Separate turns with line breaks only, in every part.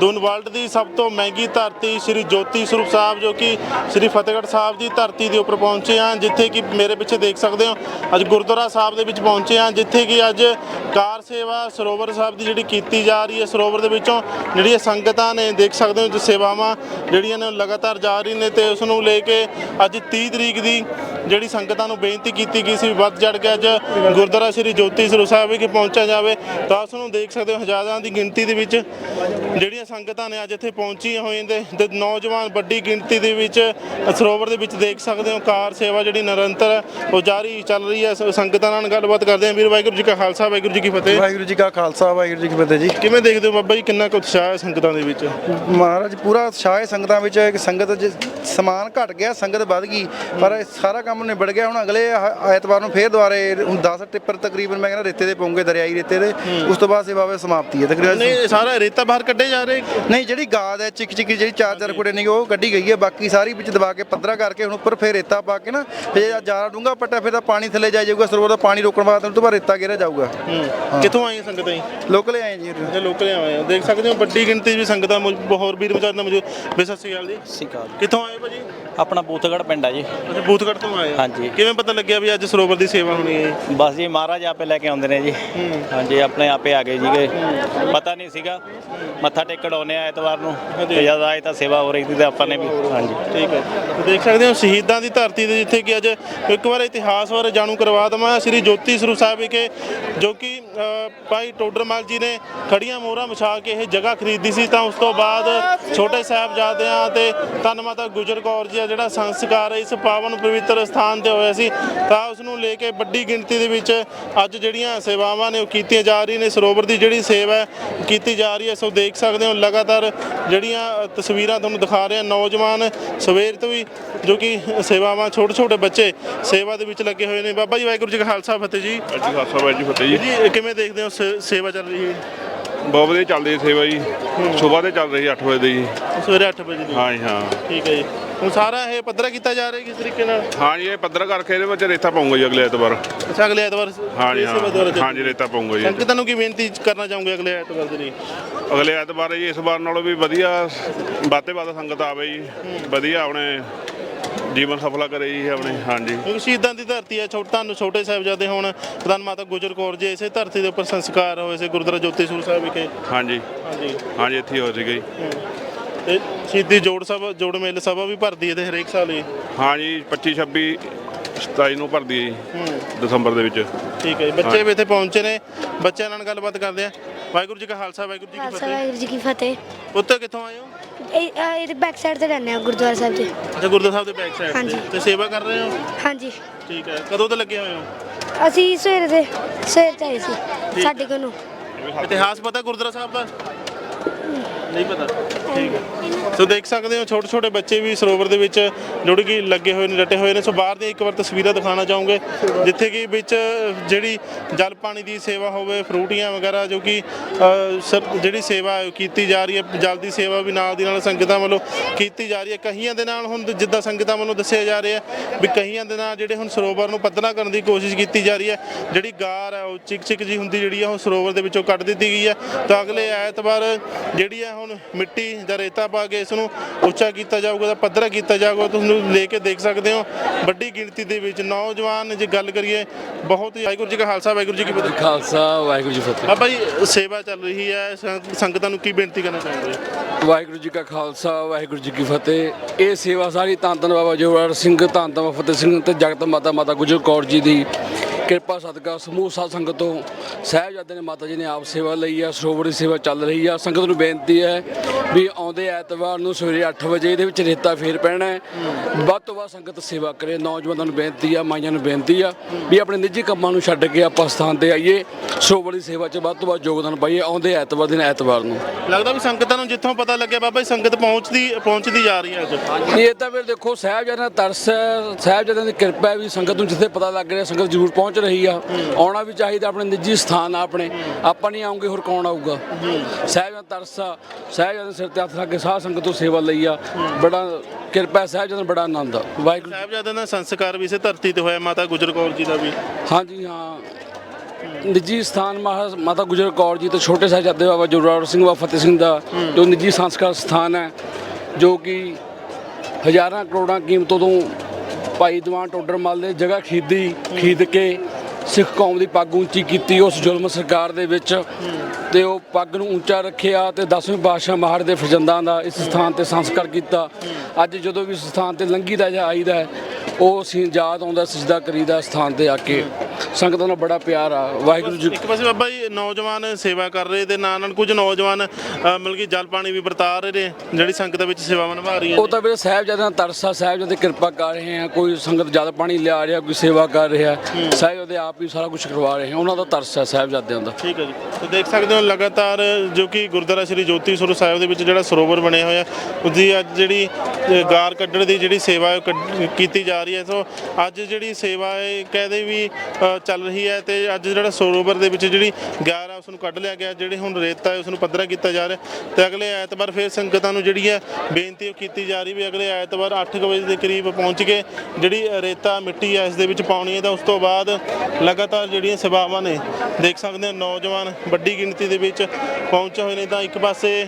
ਦੁਨ world ਦੀ ਸਭ ਤੋਂ ਮਹਿੰਗੀ ਧਰਤੀ ਸ੍ਰੀ ਜੋਤੀ ਸਰੂਪ ਸਾਹਿਬ, ਜੋ ਕਿ ਸ੍ਰੀ ਫਤਿਹਗੜ੍ਹ ਸਾਹਿਬ ਦੀ ਧਰਤੀ ਦੇ ਉੱਪਰ ਪਹੁੰਚੇ ਹਾਂ ਜਿੱਥੇ ਕਿ ਮੇਰੇ ਪਿੱਛੇ ਦੇਖ ਸਕਦੇ ਹੋ, ਅੱਜ ਗੁਰਦੁਆਰਾ ਸਾਹਿਬ ਦੇ ਵਿੱਚ ਪਹੁੰਚੇ ਹਾਂ ਜਿੱਥੇ ਕਿ ਅੱਜ ਕਾਰ ਸੇਵਾ ਸਰੋਵਰ ਸਾਹਿਬ ਦੀ ਜਿਹੜੀ ਕੀਤੀ ਜਾ ਰਹੀ ਹੈ, ਸਰੋਵਰ ਦੇ ਵਿੱਚੋਂ ਜਿਹੜੀਆਂ ਸੰਗਤਾਂ ਨੇ, ਦੇਖ ਸਕਦੇ ਹੋ ਜੋ ਸੇਵਾਵਾਂ ਜਿਹੜੀਆਂ ਨੇ ਉਹ ਲਗਾਤਾਰ ਜਾਰੀ ਨੇ, ਤੇ ਉਸ ਨੂੰ ਲੈ ਕੇ ਅੱਜ 30 ਤਰੀਕ ਦੀ ਜਿਹੜੀ ਸੰਗਤਾਂ ਨੂੰ ਬੇਨਤੀ ਕੀਤੀ ਗਈ ਸੀ ਵੱਧ ਚੜ ਕੇ ਅੱਜ ਗੁਰਦੁਆਰਾ ਸ੍ਰੀ ਜੋਤੀ ਸਰੂਪ ਸਾਹਿਬ ਵਿਖੇ ਪਹੁੰਚਿਆ ਜਾਵੇ, ਤਾਂ ਉਸ ਨੂੰ ਦੇਖ ਸਕਦੇ ਹੋ ਹਜ਼ਾਰਾਂ ਦੀ ਗਿਣਤੀ ਦੇ ਵਿੱਚ ਜਿਹੜੀਆਂ ਸੰਗਤਾਂ ਨੇ ਅੱਜ ਇੱਥੇ ਪਹੁੰਚੀਆਂ ਹੋਈਆਂ ਤੇ ਨੌਜਵਾਨ ਵੱਡੀ ਗਿਣਤੀ ਦੇ ਵਿੱਚ ਸਰੋਵਰ ਦੇ ਵਿੱਚ ਦੇਖ ਸਕਦੇ ਹੋ ਕਾਰ ਸੇਵਾ ਜਿਹੜੀ ਨਿਰੰਤਰ ਉਹ ਜਾਰੀ ਚੱਲ ਰਹੀ ਹੈ। ਸੰਗਤਾਂ ਨਾਲ ਗੱਲਬਾਤ ਕਰਦੇ ਹਾਂ। ਵੀਰ ਵਾਹਿਗੁਰੂ ਜੀ ਕਾ ਖਾਲਸਾ ਵਾਹਿਗੁਰੂ ਜੀ ਕੀ ਫਤਿਹ।
ਵਾਹਿਗੁਰੂ ਜੀ ਕਾ ਖਾਲਸਾ ਵਾਹਿਗੁਰੂ ਜੀ ਕੀ ਫਤਿਹ ਜੀ।
ਕਿਵੇਂ ਦੇਖਦੇ ਹੋ ਬਾਬਾ ਜੀ ਕਿੰਨਾ ਕੁ ਉਤਸ਼ਾਹ ਹੈ ਸੰਗਤਾਂ ਦੇ ਵਿੱਚ?
ਮਹਾਰਾਜ ਪੂਰਾ ਉਤਸ਼ਾਹ ਹੈ ਸੰਗਤਾਂ ਵਿੱਚ। ਕਿ ਸੰਗਤ ਸਮਾਨ ਘਟ ਗਿਆ ਸੰਗਤ ਵੱਧ ਗਈ ਪਰ ਇਹ ਸਾਰਾ ਕੰਮ ਨਿਬੜ ਗਿਆ। ਹੁਣ ਅਗਲੇ ਐਤਵਾਰ ਨੂੰ ਫੇਰ ਦੁਬਾਰੇ ਹੁਣ 10 ਟਿੱਪਰ ਤਕਰੀਬਨ ਮੈਂ ਕਹਿੰਦਾ ਰੇਤੇ ਦੇ ਪਉਂਗੇ ਦਰਿਆਈ ਰੇਤੇ ਦੇ। ਉਸ ਤੋਂ ਬਾਅਦ ਸੇਵਾ ਵੇ ਸਮਾਪਤੀ ਹੈ। ਤਕਰੀਬਨ
ਨਹੀਂ ਸਾਰਾ ਰੇਤਾ ਬਾਹਰ ਕੱਢੇ ਜਾ ਰਹੇ
ਨਹੀਂ ਜਿਹੜੀ ਗਾਦ ਹੈ ਚਿਕ ਚਿਕ ਜਿਹੜੀ ਚਾਰ ਚਾਰ ਕੁੜੇ ਨੇ ਉਹ ਕੱਢੀ ਗਈ ਹੈ। ਬਾਕੀ ਸਾਰੀ ਵਿੱਚ ਦਬਾ ਕੇ ਪੱਧਰਾ ਕਰਕੇ ਹੁਣ ਉੱਪਰ ਫੇਰ ਰੇਤਾ ਪਾ ਕੇ ਨਾ ਜੇ ਜ਼ਿਆਦਾ ਡੂੰਗਾ ਪੱਟਾ ਫਿਰ ਤਾਂ ਪਾਣੀ ਥੱਲੇ ਜਾਈ ਜਾਊਗਾ ਸਰੋਵਰ ਦਾ ਪਾਣੀ ਰੋਕਣ ਵਾਸਤੇ ਉਸ ਤੋਂ ਬਾਅਦ ਰੇਤਾ ਗੇਰਿਆ ਜਾਊਗਾ।
ਕਿੱਥੋਂ ਆਈਆਂ ਸੰਗਤਾਂ ਜੀ?
ਲੋਕਲ ਆਏ ਜੀ
ਇਹ। ਲੋਕਲ ਆਏ ਆ। ਦੇਖ ਸਕਦੇ ਹੋ ਵੱਡੀ ਗਿਣਤੀ ਵਿੱਚ ਸੰਗਤਾਂ ਹੋਰ ਵੀਰ ਵਿਚਾਰ ਨਾਲ ਮੌਜੂਦ। ਬੇ ਸਤਿ ਸ਼੍ਰੀ ਅਕਾਲ ਜੀ।
ਸਿਕਾਲ
ਕਿੱਥੋਂ ਆਏ ਭਾਜੀ?
ਆਪਣਾ ਬੂਥਗੜ ਪਿੰਡ ਆ ਜੀ।
ਅੱਛਾ ਬੂਥਗੜ੍ਹ ਤੋਂ ਆਏ ਆ
ਹਾਂਜੀ।
ਕਿਵੇਂ ਪਤਾ ਲੱਗਿਆ ਵੀ ਅੱਜ ਸਰੋਵਰ ਦੀ ਸੇਵਾ ਹੋਣੀ ਹੈ
ਬਸ ਜੀ ਮਹਾਰਾਜ ਆਪੇ ਲੈ ਕੇ ਆਉਂਦੇ ਨੇ ਜੀ। ਹਾਂਜੀ ਆਪਣੇ ਆਪੇ ਆ ਗਏ ਜੀਗੇ ਪਤਾ ਨਹੀਂ ਸੀਗਾ ਮੱਥਾ ਟੇਕਣ ਆਉਂਦੇ ਆ ਐਤਵਾਰ ਨੂੰ। ਤੇ ਜਦ ਆਏ ਤਾਂ ਸੇਵਾ ਹੋ ਰਹੀ ਸੀ ਤੇ ਆਪਾਂ ਨੇ ਵੀ ਹਾਂਜੀ।
ਠੀਕ ਹੈ। ਦੇਖ ਸਕਦੇ ਹੋ ਸ਼ਹੀਦਾਂ ਦੀ ਧਰਤੀ ਤੇ ਜਿੱਥੇ ਕਿ ਅੱਜ ਇੱਕ ਵਾਰ ਇਤਿਹਾਸ ਬਾਰੇ ਜਾਣੂ ਕਰਵਾ ਦਵਾਂ। ਸ੍ਰੀ ਜੋਤੀ ਸਰੂਪ ਸਾਹਿਬ ਵਿਖੇ ਜੋ ਕਿ ਅ, ਭਾਈ ਟੋਡਰਮਲ ਜੀ ਨੇ ਖੜੀਆਂ ਮੋਹਰਾਂ ਵਿਛਾ ਕੇ ਇਹ ਜਗ੍ਹਾ ਖਰੀਦੀ ਸੀ ਤਾਂ ਉਸ ਤੋਂ ਬਾਅਦ ਛੋਟੇ ਸਾਹਿਬਜ਼ਾਦਿਆਂ ਤੇ ਧੰਨ ਮਾਤਾ ਗੁਜਰ ਕੌਰ ਜੀ ਦਾ ਜਿਹੜਾ ਸੰਸਕਾਰ ਹੈ ਇਸ ਪਾਵਨ ਪਵਿੱਤਰ ਸਥਾਨ ਤੇ ਹੋਇਆ ਸੀ ਤਾਂ ਉਸ ਨੂੰ ਲੈ ਕੇ ਵੱਡੀ ਗਿਣਤੀ ਦੇ ਵਿੱਚ ਅੱਜ ਜਿਹੜੀਆਂ ਸੇਵਾਵਾਂ ਨੇ ਉਹ ਕੀਤੀਆਂ ਜਾ ਰਹੀਆਂ ਨੇ। ਸਰੋਵਰ ਦੀ ਜਿਹੜੀ ਸੇਵਾ ਹੈ ਕੀਤੀ ਜਾ ਰਹੀ ਹੈ ਸੋ ਦੇਖ ਸਕਦੇ ਹੋ ਲਗਾਤਾਰ ਜਿਹੜੀਆਂ ਤਸਵੀਰਾਂ ਤੁਹਾਨੂੰ ਦਿਖਾ ਰਹੇ ਹਾਂ। ਨੌਜਵਾਨ ਸਵੇਰ ਤੋਂ ਹੀ ਜੋ ਕਿ ਸੇਵਾਵਾਂ ਛੋਟੇ ਛੋਟੇ ਬੱਚੇ ਸੇਵਾ ਦੇ ਵਿੱਚ ਲੱਗੇ ਹੋਏ ਨੇ। ਬਾਬਾ ਜੀ ਵਾਹਿਗੁਰੂ ਜੀ ਕਾ ਖਾਲਸਾ ਫਤਿਹ ਜੀ।
ਜੀ ਫਤਿਹ ਜੀ।
ਜੀ ਕਿਵੇਂ ਦੇਖਦੇ ਹੋ ਸੇਵਾ ਚੱਲ ਰਹੀ ਹੈ?
ਬਹੁਤ ਵਧੀਆ ਚੱਲਦੀ ਹੈ ਸੇਵਾ ਜੀ। ਸਵੇਰ ਦੇ ਚੱਲ ਰਹੀ 8 ਵਜੇ ਦੀ।
ਸਵੇਰੇ 8 ਵਜੇ ਦੀ।
ਹਾਂ ਜੀ ਹਾਂ।
ਠੀਕ ਹੈ ਜੀ। ਹੁਣ ਸਾਰਾ ਇਹ ਪੱਧਰਾ ਕੀਤਾ ਜਾ ਰਿਹਾ ਕਿਸ ਤਰੀਕੇ ਨਾਲ?
ਹਾਂ ਜੀ ਇਹ ਪੱਧਰ ਕਰਕੇ ਇਹਦੇ ਵਿੱਚ ਰੇਤਾ ਪਾਉਂਗਾ ਜੀ ਅਗਲੇ ਐਤਵਾਰ।
ਅੱਛਾ ਅਗਲੇ ਐਤਵਾਰ
ਹਾਂ ਜੀ ਹਾਂ। ਜੀ ਰੇਤਾ ਪਾਉਂਗਾ ਜੀ।
ਸੰਗਤਾਂ ਨੂੰ ਕੀ ਬੇਨਤੀ ਕਰਨਾ ਚਾਹੋਗੇ ਅਗਲੇ ਐਤਵਾਰ ਦੇ ਲਈ?
ਅਗਲੇ ਐਤਵਾਰ ਜੀ ਇਸ ਵਾਰ ਨਾਲੋਂ ਵੀ ਵਧੀਆ ਬਾਤੇ ਬਾਤ ਸੰਗਤ ਆਵੇ ਜੀ। ਵਧੀਆ ਆਪਣੇ ਜੀਵਨ ਸਫਲਾ ਕਰੇ ਜੀ ਆਪਣੇ ਹਾਂ ਜੀ।
ਕਿਉਂਕਿ ਸ਼ਹੀਦਾਂ ਦੀ ਧਰਤੀ ਹੈ ਛੋਟਾ ਨੂੰ ਛੋਟੇ ਸਾਹਿਬਜ਼ਾਦੇ ਹੁਣ। ਪ੍ਰਧਾਨ ਮਾਤਾ ਗੁਜਰ ਕੌਰ ਜੀ ਇਸੇ ਧਰਤੀ ਦੇ ਉੱਪਰ ਸੰਸਕਾਰ ਹੋਏ ਸੀ ਗੁਰਦੁਆਰਾ ਜੋਤੀ ਸਰੂਪ ਸਾਹਿਬ ਵਿਖੇ।
ਹਾਂ ਜੀ।
ਹਾਂਜੀ
ਹਾਂ ਜੀ ਇੱਥੇ ਹੀ ਹੋ ਸੀਗਾ ਜੀ।
ਤੇ ਸ਼ਹੀਦੀ ਜੋੜ ਸਭਾ ਜੋੜ ਮੇਲ ਸਭਾ ਵੀ ਭਰਦੀ ਹੈ ਤੇ ਹਰੇਕ ਸਾਲ ਹੀ?
ਹਾਂ ਜੀ 25 26 27 ਨੂੰ ਭਰਦੀ ਹੈ ਜੀ ਦਸੰਬਰ ਦੇ ਵਿੱਚ।
ਠੀਕ ਹੈ ਜੀ ਬੱਚੇ ਵੀ ਇੱਥੇ ਪਹੁੰਚੇ ਨੇ। ਬੱਚਿਆਂ ਨਾਲ ਗੱਲਬਾਤ ਕਰਦੇ ਆ ਵਾਹਿਗੁਰੂ ਜੀ ਕਾ ਖਾਲਸਾ ਵਾਹਿਗੁਰੂ ਜੀ ਕੀ
ਖਾਲਸਾ
ਫਤਿਹ।
ਵਾਹਿਗੁਰੂ ਜੀ ਕੀ ਫਤਿਹ।
ਉੱਤੇ ਕਿੱਥੋਂ ਆਏ ਹੋ?
ਇਹ ਅਹ ਇਹਦੇ ਬੈਕ ਸਾਈਡ ਤੇ ਰਹਿੰਦੇ ਆ ਗੁਰਦੁਆਰਾ ਸਾਹਿਬ ਦੇ।
ਅੱਛਾ ਗੁਰਦੁਆਰਾ ਸਾਹਿਬ ਦੇ ਬੈਕ ਸਾਈਡ
ਹਾਂਜੀ।
ਤੇ ਤੇ ਸੇਵਾ ਕਰ ਰਹੇ ਹੋ?
ਹਾਂਜੀ।
ਠੀਕ ਹੈ। ਕਦੋਂ ਤੋਂ ਲੱਗੇ ਹੋਏ ਹੋ?
ਅਸੀਂ ਸਵੇਰ ਦੇ ਸਵੇਰ ਚ ਆਏ ਸੀ। ਸਾਡੇ ਕੋਲ। ਨੂੰ
ਇਤਿਹਾਸ ਪਤਾ ਗੁਰਦੁਆਰਾ ਸਾਹਿਬ ਦਾ? ਨਹੀਂ ਪਤਾ। ਠੀਕ ਹੈ। ਸੋ ਦੇਖ ਸਕਦੇ ਹੋ ਛੋਟੇ ਛੋਟੇ ਬੱਚੇ ਵੀ ਸਰੋਵਰ ਦੇ ਵਿੱਚ ਜੁੜ ਕੇ ਲੱਗੇ ਹੋਏ ਨੇ ਡਟੇ ਹੋਏ ਨੇ। ਸੋ ਬਾਹਰ ਦੀਆਂ ਇੱਕ ਵਾਰ ਤਸਵੀਰਾਂ ਦਿਖਾਉਣਾ ਚਾਹੂੰਗੇ ਜਿੱਥੇ ਕਿ ਵਿੱਚ ਜਿਹੜੀ ਜਲ ਪਾਣੀ ਦੀ ਸੇਵਾ ਹੋਵੇ ਫਰੂਟੀਆਂ ਵਗੈਰਾ ਜੋ ਕਿ ਅ, ਜਿਹੜੀ ਸੇਵਾ ਕੀਤੀ ਜਾ ਰਹੀ ਹੈ। ਜਲ ਦੀ ਸੇਵਾ ਵੀ ਨਾਲ ਦੀ ਨਾਲ ਸੰਗਤਾਂ ਵੱਲੋਂ ਕੀਤੀ ਜਾ ਰਹੀ ਹੈ। ਕਹੀਆਂ ਦੇ ਨਾਲ ਹੁਣ ਜਿੱਦਾਂ ਸੰਗਤਾਂ ਵੱਲੋਂ ਦੱਸਿਆ ਜਾ ਰਿਹਾ ਵੀ ਕਹੀਆਂ ਦੇ ਨਾਲ ਜਿਹੜੇ ਹੁਣ ਸਰੋਵਰ ਨੂੰ ਪੱਧਰਾ ਕਰਨ ਦੀ ਕੋਸ਼ਿਸ਼ ਕੀਤੀ ਜਾ ਰਹੀ ਹੈ ਜਿਹੜੀ ਗਾਰ ਹੈ ਉਹ ਚਿਕ ਚਿਕ ਜੀ ਹੁੰਦੀ ਜਿਹੜੀ ਆ ਉਹ ਸਰੋਵਰ ਦੇ ਵਿੱਚੋਂ ਕੱਢ ਦਿੱਤੀ ਗਈ ਹੈ। ਤਾਂ ਅਗਲੇ ਐਤਵਾਰ ਜਿਹੜੀ ਹੈ ਹੁਣ ਮਿੱਟੀ ਜਾਂ ਰੇਤਾ ਪਾ ਕੇ ਇਸ ਨੂੰ ਉੱਚਾ ਕੀਤਾ ਜਾਊਗਾ ਤਾਂ ਪੱਧਰਾ ਕੀਤਾ ਜਾਊਗਾ ਤੁਹਾਨੂੰ ਲੈ ਕੇ ਦੇਖ ਸਕਦੇ ਹੋ। ਵੱਡੀ ਗਿਣਤੀ ਦੇ ਵਿੱਚ ਨੌਜਵਾਨ ਜੇ ਗੱਲ ਕਰੀਏ ਬਹੁਤ ਹੀ ਵਾਹਿਗੁਰੂ ਜੀ ਕਾ ਖਾਲਸਾ ਵਾਹਿਗੁਰੂ ਜੀ ਕੀ ਫਤਿਹ।
ਖਾਲਸਾ ਵਾਹਿਗੁਰੂ ਜੀ ਫਤਿਹ।
ਬਾਬਾ ਜੀ ਸੇਵਾ ਚੱਲ ਰਹੀ ਹੈ ਸੰਗ- ਸੰਗਤਾਂ ਨੂੰ ਕੀ ਬੇਨਤੀ ਕਰਨਾ ਚਾਹੁੰਦੇ
ਵਾਹਿਗੁਰੂ ਜੀ ਕਾ ਖਾਲਸਾ ਵਾਹਿਗੁਰੂ ਜੀ ਕੀ ਫਤਿਹ। ਇਹ ਸੇਵਾ ਸਾਰੀ ਧੰਨ ਧੰਨ ਬਾਬਾ ਜੋਰਾਵਰ ਸਿੰਘ ਧੰਨ ਧੰਨ ਬਾਬਾ ਫਤਿਹ ਸਿੰਘ ਤੇ ਜਗਤ ਮਾਤਾ ਮਾਤਾ ਗੁਜਰ ਕੌਰ ਜੀ ਦੀ ਕਿਰਪਾ ਸਦਕਾ ਸਮੂਹ ਸਾਧ ਸੰਗਤ ਤੋਂ ਸਾਹਿਬਜ਼ਾਦੇ ਨੇ ਮਾਤਾ ਜੀ ਨੇ ਆਪ ਸੇਵਾ ਲਈ ਆ ਸਰੋਵਰ ਦੀ ਸੇਵਾ ਚੱਲ ਰਹੀ ਆ। ਸੰਗਤ ਨੂੰ ਬੇਨਤੀ ਹੈ ਵੀ ਆਉਂਦੇ ਐਤਵਾਰ ਨੂੰ ਸਵੇਰੇ 8 ਵਜੇ ਇਹਦੇ ਵਿੱਚ ਰੇਤਾ ਫੇਰ ਪੈਣਾ ਹੈ। ਵੱਧ ਤੋਂ ਵੱਧ ਸੰਗਤ ਸੇਵਾ ਕਰੇ। ਨੌਜਵਾਨਾਂ ਨੂੰ ਬੇਨਤੀ ਆ ਮਾਈਆਂ ਨੂੰ ਬੇਨਤੀ ਆ ਵੀ ਆਪਣੇ ਨਿੱਜੀ ਕੰਮਾਂ ਨੂੰ ਛੱਡ ਕੇ ਆਪਾਂ ਸਥਾਨ ਤੇ ਆਈਏ। ਸਰੋਵਰ ਦੀ ਸੇਵਾ 'ਚ ਵੱਧ ਤੋਂ ਵੱਧ ਯੋਗਦਾਨ ਪਾਈਏ ਆਉਂਦੇ ਐਤਵਾਰ ਦਿਨ ਐਤਵਾਰ ਨੂੰ।
ਲੱਗਦਾ ਵੀ ਸੰਗਤਾਂ ਨੂੰ ਜਿੱਥੋਂ ਪਤਾ ਲੱਗਿਆ ਬਾਬਾ ਜੀ ਸੰਗਤ ਪਹੁੰਚਦੀ ਪਹੁੰਚਦੀ ਜਾ ਰਹੀ ਹੈ ਅੱਜ।
ਇਹ ਤਾਂ ਫਿਰ ਦੇਖੋ ਸਾਹਿਬਜ਼ਾਦਿਆਂ ਦਾ ਤਰਸ ਸਾਹਿਬਜ਼ਾਦਿਆਂ ਦੀ ਕਿਰਪਾ ਹੈ ਵੀ ਸੰਗਤ ਨੂੰ ਜਿੱਥੇ ਪਤਾ ਲੱਗ ਰਿਹਾ ਸੰਗਤ ਜ਼ਰੂਰ ਪਹੁੰਚ ਰਹੀ ਆ। ਆਉਣਾ ਵੀ ਚਾਹੀਦਾ ਆਪਣੇ ਨਿੱਜੀ ਸਥਾਨ ਆ ਆਪਣੇ। ਆਪਾਂ ਨਹੀਂ ਆਉਂਗੇ ਹੋਰ ਕੌਣ ਆਊਗਾ? ਸਾਹਿਬਜ਼ਾਦਿਆਂ ਦਾ ਤਰਸ ਆ। ਸਾਹਿਬਜ਼ਾਦਿਆਂ ਸਿਰ ਤੇ ਹੱਥ ਰੱਖ ਕੇ ਸਾਧ ਸੰਗਤ ਤੋਂ ਸੇਵਾ ਲਈ ਆ। ਬੜਾ ਕਿਰਪਾ ਹੈ ਸਾਹਿਬਜ਼ਾਦਿਆਂ ਦਾ ਬੜਾ ਆਨੰਦ ਆ। ਵਾਹਿਗੁਰੂ
ਸਾਹਿਬਜ਼ਾਦਿਆਂ ਦਾ ਸੰਸਕਾਰ ਵੀ ਇਸੇ ਧਰਤੀ ਤੇ ਹੋਇਆ ਮਾਤਾ ਗੁਜਰ ਕੌਰ ਜੀ ਦਾ ਵੀ।
ਹਾਂਜੀ ਹਾਂ। ਨਿੱਜੀ ਸਥਾਨ ਮਹਾ- ਮਾਤਾ ਗੁਜਰ ਕੌਰ ਜੀ ਤੇ ਛੋਟੇ ਸਾਹਿਬਜ਼ਾਦੇ ਬਾਬਾ ਜੋਰਾਵਰ ਸਿੰਘ ਬਾਬਾ ਫਤਿਹ ਸਿੰਘ ਦਾ ਜੋ ਨਿੱਜੀ ਸੰਸਕਾਰ ਸਥਾਨ ਹੈ ਜੋ ਕਿ ਹਜ਼ਾਰਾਂ ਕਰੋੜਾਂ ਕੀਮਤੋਂ ਤੋਂ ਭਾਈ ਦੀਵਾਨ ਟੋਡਰਮਲ ਨੇ ਜਗ੍ਹਾ ਖਰੀਦੀ ਖਰੀਦ ਕੇ ਸਿੱਖ ਕੌਮ ਦੀ ਪੱਗ ਉੱਚੀ ਕੀਤੀ ਉਸ ਜ਼ੁਲਮ ਸਰਕਾਰ ਦੇ ਵਿੱਚ। ਤੇ ਉਹ ਪੱਗ ਨੂੰ ਉੱਚਾ ਰੱਖਿਆ ਤੇ 10ਵੇਂ ਪਾਤਸ਼ਾਹ ਮਹਾਰ ਦੇ ਫਰਜ਼ੰਦਾਂ ਦਾ ਇਸ ਸਥਾਨ ਤੇ ਸੰਸਕਾਰ ਕੀਤਾ। ਅੱਜ ਜਦੋਂ ਵੀ ਇਸ ਸਥਾਨ ਤੇ ਲੰਘੀ ਦਾ ਜਾਂ ਆਈਦਾ ਹੈ, ਉਹ ਅਸੀਂ ਯਾਦ ਆਉਂਦਾ ਸਜਦਾ ਕਰੀਦਾ ਸਥਾਨ ਤੇ ਆ ਕੇ। ਸੰਗਤਾਂ ਨਾਲ ਬੜਾ ਪਿਆਰ ਆ ਵਾਹਿਗੁਰੂ ਜੀ
ਇੱਕ ਪਾਸੇ ਬਾਬਾ ਜੀ ਨੌਜਵਾਨ ਸੇਵਾ ਕਰ ਰਹੇ ਤੇ ਨਾਲ ਨਾਲ ਕੁਝ ਨੌਜਵਾਨ ਅ, ਮਤਲਬ ਕਿ ਜਲ ਪਾਣੀ ਵੀ ਵਰਤਾ ਰਹੇ ਨੇ ਜਿਹੜੀ ਸੰਗਤ ਵਿੱਚ ਸੇਵਾਵਾਂ ਨਿਭਾ ਰਹੀਆਂ
ਉਹ ਤਾਂ ਵੀਰੇ ਸਾਹਿਬਜ਼ਾਦਿਆਂ ਦਾ ਤਰਸ ਸਾਹਿਬਜ਼ਾਦੇ ਕਿਰਪਾ ਕਰ ਰਹੇ ਆ ਕੋਈ ਸੰਗਤ ਜਲ ਪਾਣੀ ਲਿਆ ਰਿਹਾ ਕੋਈ ਸੇਵਾ ਕਰ ਰਿਹਾ ਸਾਹਿਬਜ਼ਾਦੇ ਆਪ ਹੀ ਸਾਰਾ ਕੁਝ ਕਰਵਾ ਰਹੇ ਆ ਉਹਨਾਂ ਦਾ ਤਰਸ ਹੈ ਸਾਹਿਬਜ਼ਾਦਿਆਂ ਦਾ।
ਠੀਕ ਹੈ ਜੀ। ਤੇ ਦੇਖ ਸਕਦੇ ਹੋ ਲਗਾਤਾਰ ਜੋ ਕਿ ਗੁਰਦੁਆਰਾ ਸ੍ਰੀ ਜੋਤੀ ਸਰੂਪ ਸਾਹਿਬ ਦੇ ਵਿੱਚ ਜਿਹੜਾ ਸਰੋਵਰ ਬਣਿਆ ਹੋਇਆ ਉਹਦੀ ਅੱਜ ਜਿਹੜੀ ਅ, ਗਾਰ ਕੱਢਣ ਦੀ ਜਿਹੜੀ ਸੇਵਾ ਹੈ ਉਹ ਕੱਢ- ਕੀਤੀ ਜਾ ਰਹੀ ਹੈ। ਸੋ ਅੱਜ ਜਿਹੜੀ ਸੇਵਾ ਹੈ ਕਹਦੇ ਵੀ ਅ, ਚੱਲ ਰਹੀ ਹੈ ਤੇ ਅੱਜ ਜਿਹੜਾ ਸਰੋਵਰ ਦੇ ਵਿੱਚ ਜਿਹੜੀ ਗਾਰ ਹੈ ਉਸ ਨੂੰ ਕੱਢ ਲਿਆ ਗਿਆ। ਜਿਹੜੇ ਹੁਣ ਰੇਤਾ ਹੈ ਉਸ ਨੂੰ ਪੱਧਰਾ ਕੀਤਾ ਜਾ ਰਿਹਾ ਤੇ ਅਗਲੇ ਐਤਵਾਰ ਫਿਰ ਸੰਗਤਾਂ ਨੂੰ ਜਿਹੜੀ ਹੈ, ਬੇਨਤੀ ਉਹ ਕੀਤੀ ਜਾ ਰਹੀ ਵੀ ਅਗਲੇ ਐਤਵਾਰ 8 ਵਜੇ ਦੇ ਕਰੀਬ ਪਹੁੰਚ ਕੇ ਜਿਹੜੀ ਰੇਤਾ ਮਿੱਟੀ ਹੈ, ਇਸ ਦੇ ਵਿੱਚ ਪਾਉਣੀ ਹੈ। ਤਾਂ ਉਸ ਤੋਂ ਬਾਅਦ ਲਗਾਤਾਰ ਜਿਹੜੀਆਂ ਸੇਵਾਵਾਂ ਨੇ, ਦੇਖ ਸਕਦੇ ਹੋ, ਨੌਜਵਾਨ ਵੱਡੀ ਗਿਣਤੀ ਦੇ ਵਿੱਚ ਪਹੁੰਚੇ ਹੋਏ ਨੇ। ਤਾਂ ਇੱਕ ਪਾਸੇ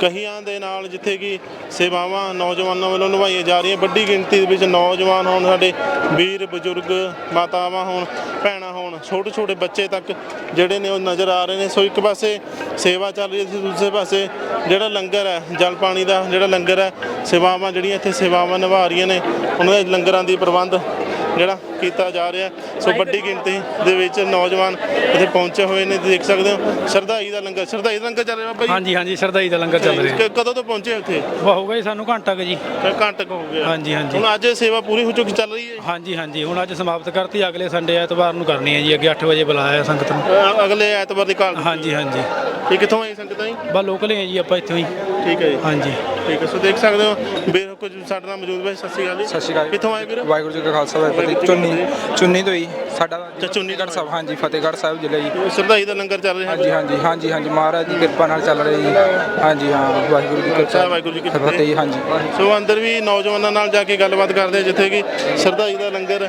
ਕਹੀਆਂ ਦੇ ਨਾਲ ਜਿੱਥੇ ਕਿ ਸੇਵਾਵਾਂ ਨੌਜਵਾਨਾਂ ਵੱਲੋਂ ਨਿਭਾਈਆਂ ਜਾ ਰਹੀਆਂ। ਵੱਡੀ ਗਿਣਤੀ ਦੇ ਵਿੱਚ ਨੌਜਵਾਨ ਹੋਣ, ਸਾਡੇ ਵੀਰ, ਬਜ਼ੁਰਗ, ਮਾਤਾਵਾਂ ਹੋਣ, ਭੈਣਾਂ ਹੋਣ ਛੋਟੇ ਛੋਟੇ ਬੱਚੇ ਤੱਕ ਜਿਹੜੇ ਨੇ ਉਹ ਨਜ਼ਰ ਆ ਰਹੇ ਨੇ। ਸੋ ਇੱਕ ਪਾਸੇ ਸੇਵਾ ਚੱਲ ਰਹੀ ਹੈ ਦੂਸਰੇ ਪਾਸੇ ਜਿਹੜਾ ਲੰਗਰ ਹੈ, ਜਲ ਪਾਣੀ ਦਾ ਜਿਹੜਾ ਲੰਗਰ ਹੈ, ਸੇਵਾਵਾਂ ਜਿਹੜੀਆਂ ਇੱਥੇ ਸੇਵਾਵਾਂ ਨਿਭਾ ਰਹੀਆਂ ਨੇ, ਉਹਨਾਂ ਦੇ ਲੰਗਰਾਂ ਦੀ ਪ੍ਰਬੰਧ ਜਿਹੜਾ ਕੀਤਾ ਜਾ ਰਿਹਾ। ਸੋ ਵੱਡੀ ਗਿਣਤੀ ਦੇ ਵਿੱਚ ਨੌਜਵਾਨ ਇੱਥੇ ਪਹੁੰਚੇ ਹੋਏ ਨੇ ਦੇਖ ਸਕਦੇ ਹੋ ਸ਼ਰਧਾਈ ਦਾ ਲੰਗਰ ਸ਼ਰਧਾਈ ਦਾ ਲੰਗਰ ਚੱਲ ਰਿਹਾ ਬਾਬਾ ਜੀ?
ਹਾਂਜੀ ਹਾਂਜੀ ਸ਼ਰਦਾਈ ਦਾ ਲੰਗਰ ਚੱਲ ਰਿਹਾ।
ਕ- ਕਦੋਂ ਤੋਂ ਪਹੁੰਚੇ ਇੱਥੇ?
ਵਾ ਹੋ ਗਈ ਸਾਨੂੰ ਘੰਟਾ ਕੁ ਜੀ।
ਘੰਟੇ ਕੁ ਹੋ ਗਿਆ।
ਹਾਂਜੀ, ਹਾਂਜੀ।
ਹੁਣ ਅੱਜ ਸੇਵਾ ਪੂਰੀ ਹੋ ਚੁੱਕੀ ਚੱਲ ਰਹੀ ਹੈ?
ਹਾਂਜੀ ਹਾਂਜੀ ਹੁਣ ਅੱਜ ਸਮਾਪਤ ਕਰਤੀ ਅਗਲੇ ਸੰਡੇ ਐਤਵਾਰ ਨੂੰ ਕਰਨੀ ਹੈ ਜੀ ਅੱਗੇ 8 ਵਜੇ ਬੁਲਾਇਆ ਸੰਗਤ ਨੂੰ।
ਅ- ਅਗਲੇ ਐਤਵਾਰ ਦੀ ਕਾਲ
ਹਾਂਜੀ ਹਾਂਜੀ।
ਇਹ ਕਿੱਥੋਂ ਆਈ ਸੰਗਤਾਂ ਜੀ?
ਬਸ ਲੋਕਲ ਹੀ ਹੈ ਜੀ ਆਪਾਂ ਇੱਥੋਂ ਹੀ।
ਠੀਕ ਹੈ ਜੀ।
ਹਾਂਜੀ।
ਠੀਕ ਹੈ। ਸੋ ਦੇਖ ਸਕਦੇ ਹੋ ਵੀਰ ਕੁਝ ਸਾਡੇ ਨਾਲ ਮੌਜੂਦ ਹੈ ਸਤਿ ਸ਼੍ਰੀ ਅਕਾਲ ਜੀ।
ਸਤਿ ਸ਼੍ਰੀ ਅਕਾਲ।
ਕਿੱਥੋਂ ਆਏ ਵੀਰ?
ਵਾਹਿਗੁਰੂ ਜੀ ਕਾ ਖਾਲਸਾ ਵਾਹਿਗੁਰੂ ਜੀ ਕੀ ਚੁੰਨੀ ਚੁੰਨੀ ਤੋਂ ਹੀ ਸਾਡਾ
ਤੋਂ
ਫਤਿਹਗੜ੍ਹ ਸਾਹਿਬ ਹਾਂਜੀ ਫਤਿਹਗੜ੍ਹ ਸਾਹਿਬ ਜ਼ਿਲ੍ਹਾ ਜੀ।
ਸ਼ਰਧਾਈ ਦਾ ਲੰਗਰ ਚੱਲ ਰਿਹਾ
ਹਾਂਜੀ ਹਾਂਜੀ ਹਾਂਜੀ ਹਾਂਜੀ ਮਹਾਰਾਜ ਦੀ ਕਿਰਪਾ ਨਾਲ ਚੱਲ ਰਿਹਾ ਜੀ। ਹਾਂਜੀ ਹਾਂ ਵਾਹਿਗੁਰੂ ਜੀ ਕੀ
ਅੱਛਾ, ਵਾਹਿਗੁਰੂ ਜੀ ਕੀ ਫਤਿਹ।
ਜੀ, ਹਾਂਜੀ।
ਸੋ ਅੰਦਰ ਵੀ ਨੌਜਵਾਨਾਂ ਨਾਲ ਜਾ ਕੇ ਗੱਲਬਾਤ ਕਰਦੇ ਜਿੱਥੇ ਕਿ ਸ਼ਰਧਾਈ ਦਾ ਲੰਗਰ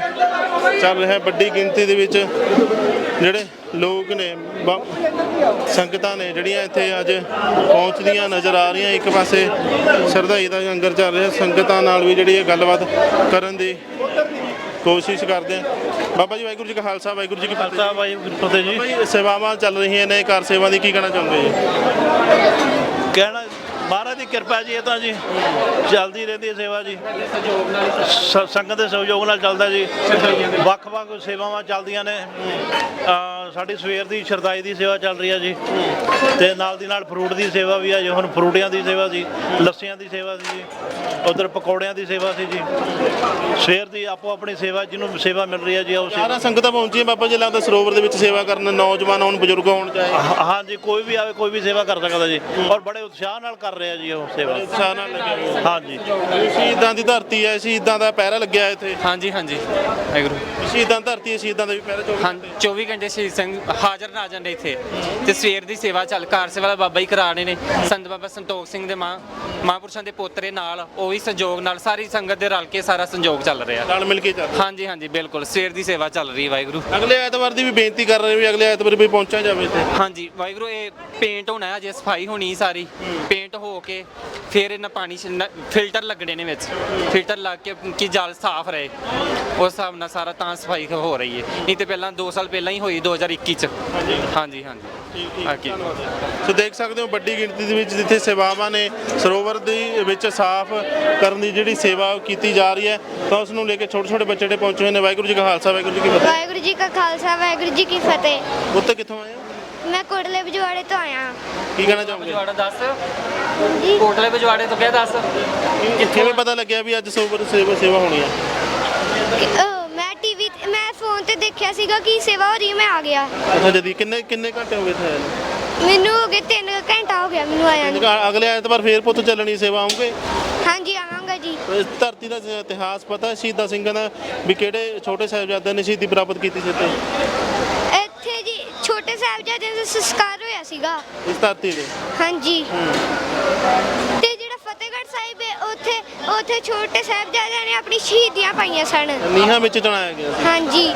ਚੱਲ ਰਿਹਾ ਹੈ। ਵੱਡੀ ਗਿਣਤੀ ਦੇ ਵਿੱਚ ਜਿਹੜੇ ਲੋਕ ਨੇ ਸੰਗਤਾਂ ਨੇ ਜਿਹੜੀਆਂ ਇੱਥੇ ਅੱਜ ਪਹੁੰਚਦੀਆਂ ਨਜ਼ਰ ਆ ਰਹੀਆਂ। ਇੱਕ ਪਾਸੇ ਸ਼ਰਧਾਈ ਦਾ ਲੰਗਰ ਚੱਲ ਰਿਹਾ ਸੰਗਤਾਂ ਨਾਲ ਵੀ ਜਿਹੜੀ ਇਹ ਗੱਲਬਾਤ ਕਰਨ ਦੀ ਕੋਸ਼ਿਸ਼ ਕਰਦੇ ਆ। ਬਾਬਾ ਜੀ ਵਾਹਿਗੁਰੂ ਜੀ ਕਾ ਖਾਲਸਾ ਵਾਹਿਗੁਰੂ ਜੀ ਕੀ ਫਤਿਹ
ਸਾਹਿਬ ਭਾਈ ਫਤਿਹ ਜੀ।
ਸੇਵਾਵਾਂ ਚੱਲ ਰਹੀਆਂ ਨੇ ਕਾਰ ਸੇਵਾ ਦੀ ਕੀ ਕਹਿਣਾ ਚਾਹੁੰਦੇ ਜੀ
ਕਹਿਣਾ ਮਹਾਰਾਜ ਦੀ ਕਿਰਪਾ ਜੀ ਇਹ ਤਾਂ ਜੀ ਚੱਲਦੀ ਰਹਿੰਦੀ ਹੈ ਸੇਵਾ ਜੀ। ਸ- ਸੰਗਤ ਦੇ ਸਹਿਯੋਗ ਨਾਲ ਚੱਲਦਾ ਜੀ। ਵੱਖ-ਵੱਖ ਸੇਵਾਵਾਂ ਚੱਲਦੀਆਂ ਨੇ। ਅ, ਸਾਡੀ ਸਵੇਰ ਦੀ ਸ਼ਰਦਾਈ ਦੀ ਸੇਵਾ ਚੱਲ ਰਹੀ ਹੈ ਜੀ। ਤੇ ਨਾਲ ਦੀ ਨਾਲ ਫਰੂਟ ਦੀ ਸੇਵਾ ਵੀ ਹੈ ਜੀ। ਹੁਣ ਫਰੂਟੀਆਂ ਦੀ ਸੇਵਾ ਸੀ ਲੱਸੀਆਂ ਦੀ ਸੇਵਾ ਸੀ ਜੀ। ਉਧਰ ਪਕੌੜਿਆਂ ਦੀ ਸੇਵਾ ਸੀ ਜੀ। ਸਵੇਰ ਦੀ ਆਪੋ ਆਪਣੀ ਸੇਵਾ ਜਿਹਨੂੰ ਸੇਵਾ ਮਿਲ ਰਹੀ ਹੈ ਜੀ ਉਹ ਸੇਵਾ
ਸਾਰਾ ਸੰਗਤਾਂ ਪਹੁੰਚੀਆਂ ਬਾਬਾ ਜੀ ਲੱਗਦਾ ਸਰੋਵਰ ਦੇ ਵਿੱਚ ਸੇਵਾ ਕਰਨ ਨੌਜਵਾਨ ਹੋਣ ਬਜ਼ੁਰਗ ਹੋਣ ਚਾਹੇ।
ਹਾਂ- ਹਾਂਜੀ ਕੋਈ ਵੀ ਆਵੇ ਕੋਈ ਵੀ ਸੇਵਾ ਕਰ ਸਕਦਾ ਜੀ। ਔਰ ਬੜੇ ਉਤਸ਼ਾਹ ਨਾਲ ਕਰ ਰਿਹਾ ਜੀ ਉਹ ਸੇਵਾ।
ਉਤਸ਼ਾਹ ਨਾਲ ਲੱਗਿਆ।
ਹਾਂਜੀ।
ਸ਼ਹੀਦਾਂ ਦੀ ਧਰਤੀ ਹੈ ਸ਼ਹੀਦਾਂ ਦਾ ਪਹਿਰਾ ਲੱਗਿਆ ਇੱਥੇ।
ਹਾਂਜੀ ਹਾਂਜੀ। ਵਾਹਿਗੁਰੂ।
ਸ਼ਹੀਦਾਂ ਦੀ ਧਰਤੀ ਹੈ ਸ਼ਹੀਦਾਂ ਦਾ ਵੀ ਪਹਿਰਾ
ਹਾਂ 24 ਘੰਟੇ ਸ਼ਹੀਦ ਸਿੰਘ ਹਾਜ਼ਰ ਨਾ ਜਾਂਦੇ ਇੱਥੇ। ਤੇ ਸਵੇਰ ਦੀ ਸੇਵਾ ਚੱਲ ਕਾਰ ਸੇਵਾ ਦਾ ਬਾਬਾ ਹੀ ਕਰਾ ਰਹੇ ਨੇ। ਸੰਤ ਬਾਬਾ ਸੰਤੋਖ ਸਿੰਘ ਦੇ ਮਾਂ ਮਹਾਂਪੁਰਸ਼ਾਂ ਦੇ ਪੋਤਰੇ ਨਾਲ ਉਹ ਵੀ ਸੰਯੋਗ ਨਾਲ ਸਾਰੀ ਸੰਗਤ ਦੇ ਰਲ ਕੇ ਸਾਰਾ ਸੰਯੋਗ ਚੱਲ ਰਿਹਾ।
ਨਾਲ ਮਿਲ ਕੇ ਚੱਲ
ਹਾਂਜੀ ਹਾਂਜੀ ਬਿਲਕੁਲ। ਸਵੇਰ ਦੀ ਸੇਵਾ ਚੱਲ ਰਹੀ ਹੈ ਵਾਹਿਗੁਰੂ।
ਅਗਲੇ ਐਤਵਾਰ ਦੀ ਵੀ ਬੇਨਤੀ ਕਰ ਰਹੇ ਵੀ ਅਗਲੇ ਐਤਵਾਰ ਵੀ ਪਹੁੰਚਿਆ ਜਾਵੇ ਇੱਥੇ।
ਹਾਂਜੀ ਵਾਹਿਗੁਰੂ ਇਹ ਪੇਂਟ ਹੋਣਾ ਹੈ ਅਜੇ ਸਫ਼ਾਈ ਹੋਣੀ ਸਾਰੀ। ਪੇਂਟ ਹੋ ਕੇ ਫਿਰ ਇਹਨਾਂ ਪਾਣੀ ਫਿਲਟਰ ਲੱਗਣੇ ਨੇ ਵਿੱਚ। ਫਿਲਟਰ ਲੱਗ ਕੇ ਕਿ ਜਲ ਸਾਫ਼ ਰਹੇ। ਉਸ ਹਿਸਾਬ ਨਾਲ ਸਾਰਾ ਤਾਂ ਸਫ਼ਾਈ ਹੋ ਰਹੀ ਹੈ। ਨਹੀਂ ਤੇ ਪਹਿਲਾਂ 2 ਸਾਲ ਪਹਿਲਾਂ ਹੀ ਹੋਈ 2021 ਚ। ਹਾਂਜੀ। ਹਾਂਜੀ ਹਾਂਜੀ।
ਸੋ ਦੇਖ ਸਕਦੇ ਹੋ ਵੱਡੀ ਗਿਣਤੀ ਦੇ ਵਿੱਚ ਜਿੱਥੇ ਸੇਵਾਵਾਂ ਨੇ ਸਰੋਵਰ ਦੇ ਵਿੱਚ ਸਾਫ਼ ਕਰਨ ਦੀ ਜਿਹੜੀ ਸੇਵਾ ਕੀਤੀ ਜਾ ਰਹੀ ਹੈ। ਤਾਂ ਉਸ ਨੂੰ ਲੈ ਕੇ ਛੋਟੇ ਛੋਟੇ ਬੱਚੇ ਜਿਹੜੇ ਪਹੁੰਚੇ ਹੋਏ ਨੇ ਵਾਹਿਗੁਰੂ ਜੀ ਕਾ ਖਾਲਸਾ ਵਾਹਿਗੁਰੂ ਜੀ ਕੀ ਫਤਿਹ।
ਵਾਹਿਗੁਰੂ ਜੀ ਕਾ ਖਾਲਸਾ ਵਾਹਿਗੁਰੂ ਜੀ ਕੀ ਫਤਿਹ।
ਉੱਤੇ ਕਿੱਥੋਂ ਆਏ ਹੋ?
ਮੈਂ ਕੋਟਲੇ ਬਜਵਾੜੇ ਤੋਂ ਆਇਆ।
ਕੀ ਕਹਿਣਾ ਚਾਹੋਗੇ?
ਬਜਵਾੜਾ ਦੱਸ।
ਜੀ।
ਕੋਟਲੇ ਬਜਵਾੜੇ ਤੋਂ ਕਿਹਾ ਦੱਸ?
ਕਿਵੇਂ ਪਤਾ ਲੱਗਿਆ ਵੀ ਅੱਜ ਸਰੋਵਰ ਸੇਵਾ ਸੇਵਾ ਹੋਣੀ
ਅਹ, ਮੈਂ ਟੀਵੀ ਮੈਂ ਫੋਨ ਤੇ ਦੇਖਿਆ ਸੀਗਾ ਕਿ ਸੇਵਾ ਹੋ ਰਹੀ ਹੈ, ਮੈਂ ਆ ਗਿਆ।
ਅੱਛਾ ਜਦੀ ਕਿੰਨੇ ਕਿੰਨੇ ਘੰਟੇ ਹੋ ਗਏ ਇੱਥੇ ਆਏ ਨੂੰ?
ਮੈਨੂੰ ਹੋ ਗਏ 3 ਘੰਟਾ ਹੋ ਗਿਆ ਮੈਨੂੰ ਆਇਆ ਨੂੰ।
ਅਗਲੇ ਐਤਵਾਰ ਫੇਰ ਪੁੱਤ ਚੱਲਣੀ ਸੇਵਾ ਆਉਂਗੇ?
ਹਾਂਜੀ ਆਵਾਂਗਾ ਜੀ।
ਇਸ ਧਰਤੀ ਦਾ ਇਤਿਹਾਸ ਪਤਾ ਸ਼ਹੀਦਾਂ ਸਿੰਘਾਂ ਦਾ ਵੀ ਕਿਹੜੇ ਛੋਟੇ ਸਾਹਿਬਜ਼ਾਦਿਆਂ ਨੇ ਸ਼ਹੀਦੀ ਪ੍ਰਾਪਤ ਕੀਤੀ ਸੀ
ਛੋਟੇ ਸਾਹਿਬਜ਼ਾਦਿਆਂ ਦਾ ਸੰਸਕਾਰ ਹੋਇਆ ਸੀਗਾ।
ਇਸ ਧਰਤੀ ਤੇ?
ਹਾਂਜੀ। ਤੇ ਫਤਿਹਗੜ੍ਹ ਸਾਹਿਬ ਹੈ ਉੱਥੇ ਉੱਥੇ ਛੋਟੇ ਸਾਹਿਬਜ਼ਾਦਿਆਂ ਨੇ ਆਪਣੀ ਸ਼ਹੀਦੀਆਂ ਪਾਈਆਂ ਸਨ।
ਨੀਹਾਂ ਵਿੱਚ ਚਣਾਇਆ ਗਿਆ ਸੀ।
ਹਾਂਜੀ।